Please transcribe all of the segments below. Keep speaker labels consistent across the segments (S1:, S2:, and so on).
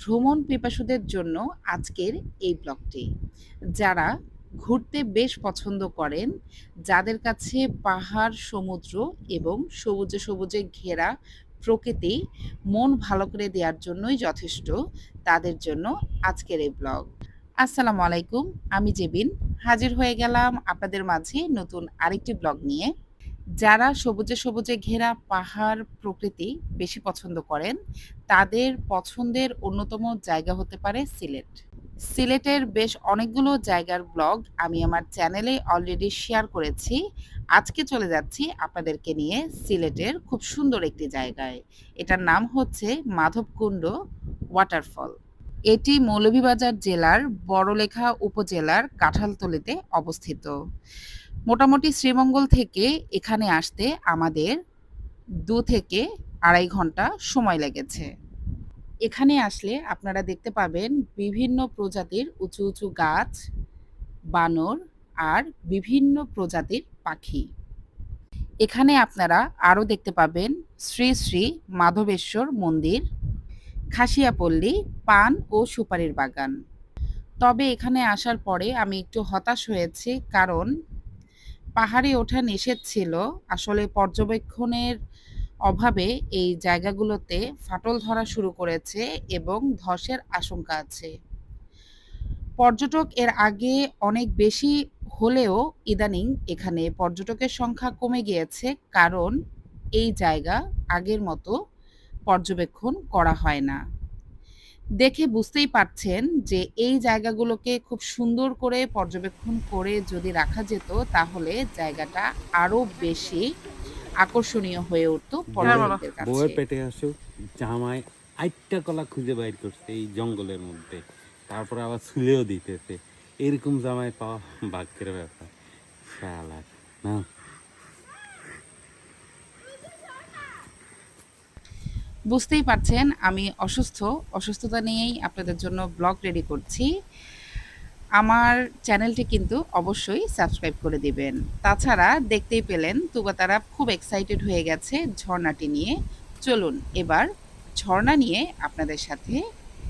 S1: ভ্রমণ পিপাসুদের জন্য আজকের এই ব্লগটি। যারা ঘুরতে বেশ পছন্দ করেন, যাদের কাছে পাহাড়, সমুদ্র এবং সবুজে সবুজে ঘেরা প্রকৃতি মন ভালো করে দেওয়ার জন্যই যথেষ্ট, তাদের জন্য আজকের এই ব্লগ। আসসালামু আলাইকুম, আমি জেবিন। হাজির হয়ে গেলাম আপনাদের মাঝে নতুন আরেকটি ব্লগ নিয়ে। যারা সবুজে সবুজে ঘেরা পাহাড় প্রকৃতি বেশি পছন্দ করেন, তাদের পছন্দের অন্যতম জায়গা হতে পারে সিলেট। সিলেটের বেশ অনেকগুলো জায়গার ব্লগ আমি আমার চ্যানেলে অলরেডি শেয়ার করেছি। আজকে চলে যাচ্ছি আপনাদেরকে নিয়ে সিলেটের খুব সুন্দর একটি জায়গায়। এটার নাম হচ্ছে মাধবকুণ্ড ওয়াটারফল এটি মৌলভীবাজার জেলার বড়লেখা উপজেলার কাঁঠালতলিতে অবস্থিত। মোটামুটি শ্রীমঙ্গল থেকে এখানে আসতে আমাদের দু থেকে আড়াই ঘণ্টা সময় লেগেছে। এখানে আসলে আপনারা দেখতে পাবেন বিভিন্ন প্রজাতির উঁচু উঁচু গাছ, বানর আর বিভিন্ন প্রজাতির পাখি। এখানে আপনারা আরও দেখতে পাবেন শ্রী শ্রী মাধবেশ্বর মন্দির খাসিয়াপল্লী পান ও সুপারির বাগান। তবে এখানে আসার পরে আমি একটু হতাশ হয়েছি, কারণ পাহাড়ে ওঠা নিষেধ ছিল। আসলে পর্যবেক্ষণের অভাবে এই জায়গাগুলোতে ফাটল ধরা শুরু করেছে এবং ধসের আশঙ্কা আছে। পর্যটক এর আগে অনেক বেশি হলেও ইদানিং এখানে পর্যটকের সংখ্যা কমে গিয়েছে, কারণ এই জায়গা আগের মতো পর্যবেক্ষণ করা হয় না। দেখে বুঝতেই পারছেন যে এই জায়গাগুলোকে খুব সুন্দর করে পর্যবেক্ষণ করে যদি রাখা যেত তাহলে জায়গাটা আরও বেশি আকর্ষণীয় হয়ে উঠতো পর্যটকদের
S2: বউয়ের
S1: কাছে
S2: পেটে আসুক জামাই আইটটা কলা খুঁজে বাইর করছে এই জঙ্গলের মধ্যে। তারপরে আবার ছুলেও দিতেছে। এরকম জামাই পাওয়া ভাগ্যের ব্যাপার। শালা না।
S1: বুঝতেই পারছেন, আমি অসুস্থ। অসুস্থতা নিয়েই আপনাদের জন্য ব্লগ রেডি করছি। আমার চ্যানেলটি কিন্তু অবশ্যই সাবস্ক্রাইব করে দিবেন। তাছাড়া দেখতেই পেলেন, তুবা তারা খুব এক্সাইটেড হয়ে গেছে ঝর্ণাটি নিয়ে। চলুন এবার ঝর্ণা নিয়ে আপনাদের সাথে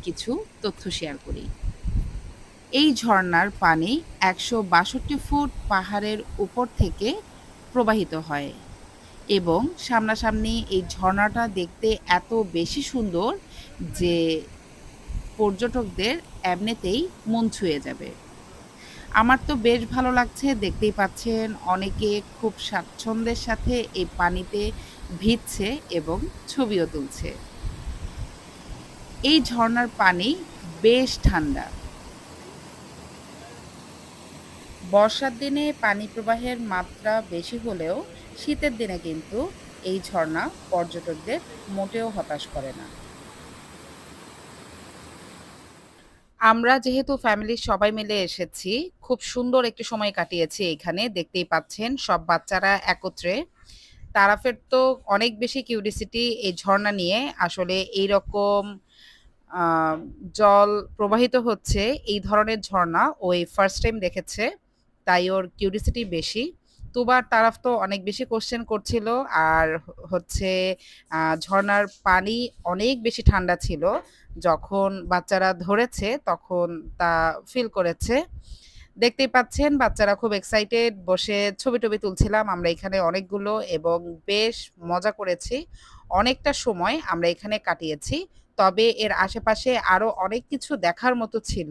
S1: কিছু তথ্য শেয়ার করি। এই ঝর্ণার পানি একশো বাষট্টি ফুট পাহাড়ের উপর থেকে প্রবাহিত হয়। এবং সামনাসামনি এই ঝর্ণাটা দেখতে এত বেশি সুন্দর যে পর্যটকদের এমনিতেই মন ছুঁয়ে যাবে। আমার তো বেশ ভালো লাগছে, দেখতেই পাচ্ছেন অনেকে খুব স্বাচ্ছন্দ্যের সাথে এই পানিতে ভিজছে এবং ছবিও তুলছে। এই ঝর্ণার পানি বেশ ঠান্ডা। বর্ষার দিনে পানি প্রবাহের মাত্রা বেশি হলেও শীতের দিনে কিন্তু এই ঝর্ণা পর্যটকদের মোটেও হতাশ করে না। আমরা যেহেতু ফ্যামিলির সবাই মিলে এসেছি, খুব সুন্দর একটি সময় কাটিয়েছি এখানে। দেখতেই পাচ্ছেন, সব বাচ্চারা একত্রে। তারাফের তো অনেক বেশি কিউরিসিটি এই ঝর্ণা নিয়ে। আসলে এই রকম জল প্রবাহিত হচ্ছে, এই ধরনের ঝর্ণা ওই ফার্স্ট টাইম দেখেছে। তাই ওর কিউরিসিটি বেশি। তুবার তারাফ তো অনেক বেশি কোশ্চেন করছিল আর হচ্ছে আহ, ঝর্ণার পানি অনেক বেশি ঠান্ডা ছিল। যখন বাচ্চারা ধরেছে তখন তা ফিল করেছে। দেখতেই পাচ্ছেন বাচ্চারা খুব এক্সাইটেড বসে ছবি টবি তুলছিলাম। আমরা এখানে অনেকগুলো এবং বেশ মজা করেছি। অনেকটা সময় আমরা এখানে কাটিয়েছি। তবে এর আশেপাশে আরও অনেক কিছু দেখার মতো ছিল।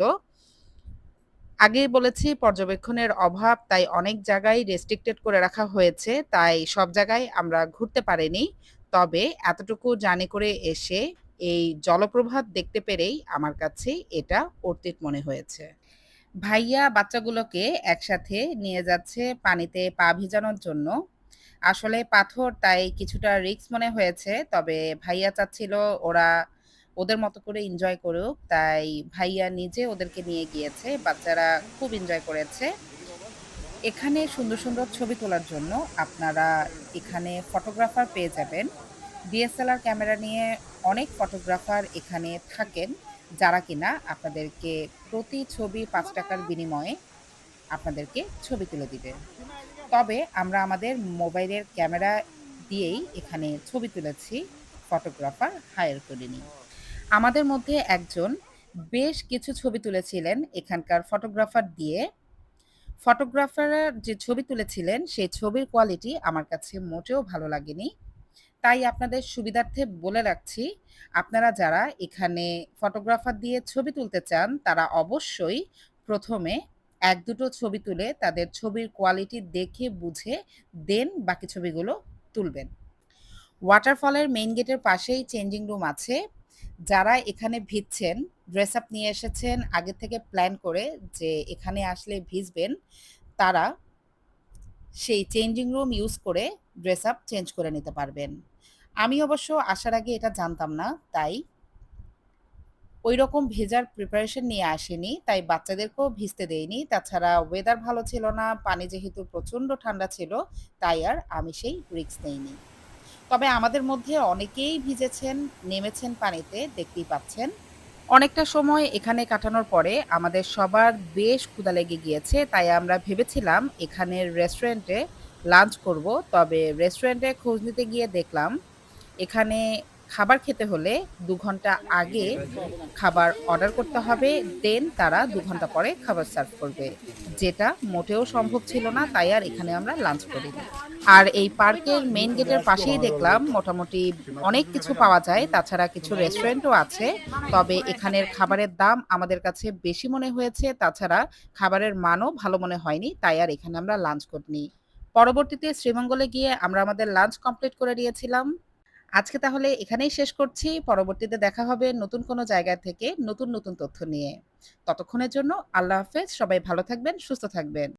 S1: আগেই বলেছি, পর্যবেক্ষণের অভাব তাই অনেক জায়গায় রেস্ট্রিক্টেড করে রাখা হয়েছে, তাই সব জায়গায় আমরা ঘুরতে পারিনি। তবে এতটুকু জানি করে এসে এই জলপ্রপাত দেখতে পেরেই আমার কাছে এটা অর্থিত মনে হয়েছে। ভাইয়া বাচ্চাগুলোকে একসাথে নিয়ে যাচ্ছে পানিতে পা ভিজানোর জন্য। আসলে পাথর তাই কিছুটা রিস্ক মনে হয়েছে, তবে ভাইয়া চাচ্ছিল ওরা ওদের মতো করে এনজয় করুক তাই ভাইয়া নিজে ওদেরকে নিয়ে গিয়েছে। বাচ্চারা খুব এনজয় করেছে। এখানে সুন্দর সুন্দর ছবি তোলার জন্য আপনারা এখানে ফটোগ্রাফার পেয়ে যাবেন। ডিএসএলআর ক্যামেরা নিয়ে অনেক ফটোগ্রাফার এখানে থাকেন, যারা কিনা আপনাদেরকে প্রতি ছবি পাঁচ টাকার বিনিময়ে আপনাদেরকে ছবি তুলে দিবে। তবে আমরা আমাদের মোবাইলের ক্যামেরা দিয়েই এখানে ছবি তুলেছি ফটোগ্রাফার হায়ার করিনি। আমাদের মধ্যে একজন বেশ কিছু ছবি তুলেছিলেন এখানকার ফটোগ্রাফার দিয়ে। ফটোগ্রাফাররা যে ছবি তুলেছিলেন সেই ছবির কোয়ালিটি আমার কাছে মোটেও ভালো লাগেনি। তাই আপনাদের সুবিধার্থে বলে রাখছি, আপনারা যারা এখানে ফটোগ্রাফার দিয়ে ছবি তুলতে চান তারা অবশ্যই ১ম এ ১-২ ছবি তুলে তাদের ছবির কোয়ালিটি দেখে বুঝে দেন বাকি ছবিগুলো তুলবেন। ওয়াটারফলের মেইন গেটের পাশেই চেঞ্জিং রুম আছে। যারা এখানে ভিজছেন, ড্রেস আপ নিয়ে এসেছেন আগে থেকে প্ল্যান করে যে এখানে আসলে ভিজবেন, তারা সেই চেঞ্জিং রুম ইউজ করে ড্রেস আপ চেঞ্জ করে নিতে পারবেন। আমি অবশ্য আসার আগে এটা জানতাম না। তাই ওই রকম ভেজার প্রিপারেশন নিয়ে আসেনি তাই বাচ্চাদেরকেও ভিজতে দেয়নি তাছাড়া ওয়েদার ভালো ছিল না, পানি যেহেতু প্রচণ্ড ঠান্ডা ছিল, তাই আর আমি সেই রিক্স নেইনি। তবে আমাদের মধ্যে অনেকেই ভিজেছেন, নেমেছেন পানিতে দেখতেই পাচ্ছেন। অনেকটা সময় এখানে কাটানোর পরে আমাদের সবার বেশ ক্ষুদা লেগে গিয়েছে। তাই আমরা ভেবেছিলাম এখানের রেস্টুরেন্টে লাঞ্চ করব। তবে রেস্টুরেন্টে খোঁজ নিতে গিয়ে দেখলাম, এখানে খাবার খেতে হলে দু ঘণ্টা আগে খাবার অর্ডার করতে হবে। দেন তারা দু ঘণ্টা পরে খাবার সার্ভ করবে। যেটা মোটেও সম্ভব ছিল না। তাই আর এখানে আমরা লাঞ্চ করিনি। আর এই পার্কের মেন গেটের পাশেই দেখলাম মোটামুটি অনেক কিছু পাওয়া যায়। তাছাড়া কিছু রেস্টুরেন্টও আছে। তবে এখানের খাবারের দাম আমাদের কাছে বেশি মনে হয়েছে। তাছাড়া খাবারের মানও ভালো মনে হয়নি। তাই আর এখানে আমরা লাঞ্চ করিনি। পরবর্তীতে শ্রীমঙ্গলে গিয়ে আমরা আমাদের লাঞ্চ কমপ্লিট করে নিয়েছিলাম। আজকে তাহলে এখানেই শেষ করছি। পরবর্তীতে দেখা হবে নতুন কোনো জায়গা থেকে নতুন, নতুন তথ্য নিয়ে। ততক্ষণের জন্য আল্লাহ হাফেজ। সবাই ভালো থাকবেন, সুস্থ থাকবেন।